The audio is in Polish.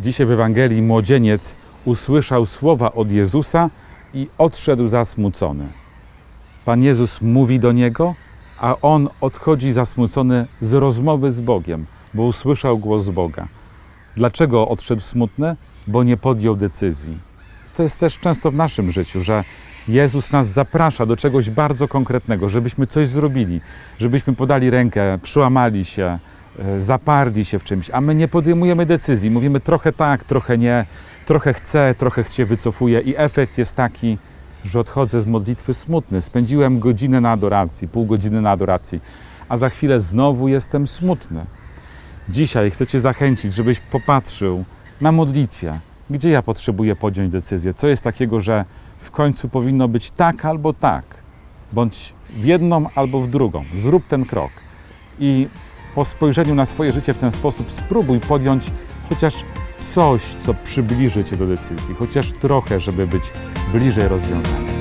Dzisiaj w Ewangelii młodzieniec usłyszał słowa od Jezusa i odszedł zasmucony. Pan Jezus mówi do niego, a on odchodzi zasmucony z rozmowy z Bogiem, bo usłyszał głos Boga. Dlaczego odszedł smutny? Bo nie podjął decyzji. To jest też często w naszym życiu, że Jezus nas zaprasza do czegoś bardzo konkretnego, żebyśmy coś zrobili, żebyśmy podali rękę, przyłamali się, zaparli się w czymś, a my nie podejmujemy decyzji. Mówimy trochę tak, trochę nie, trochę chcę, trochę się wycofuję i efekt jest taki, że odchodzę z modlitwy smutny. Spędziłem godzinę na adoracji, pół godziny na adoracji, a za chwilę znowu jestem smutny. Dzisiaj chcę Cię zachęcić, żebyś popatrzył na modlitwie, gdzie ja potrzebuję podjąć decyzję, co jest takiego, że w końcu powinno być tak albo tak, bądź w jedną albo w drugą. Zrób ten krok i po spojrzeniu na swoje życie w ten sposób spróbuj podjąć chociaż coś, co przybliży Cię do decyzji, chociaż trochę, żeby być bliżej rozwiązania.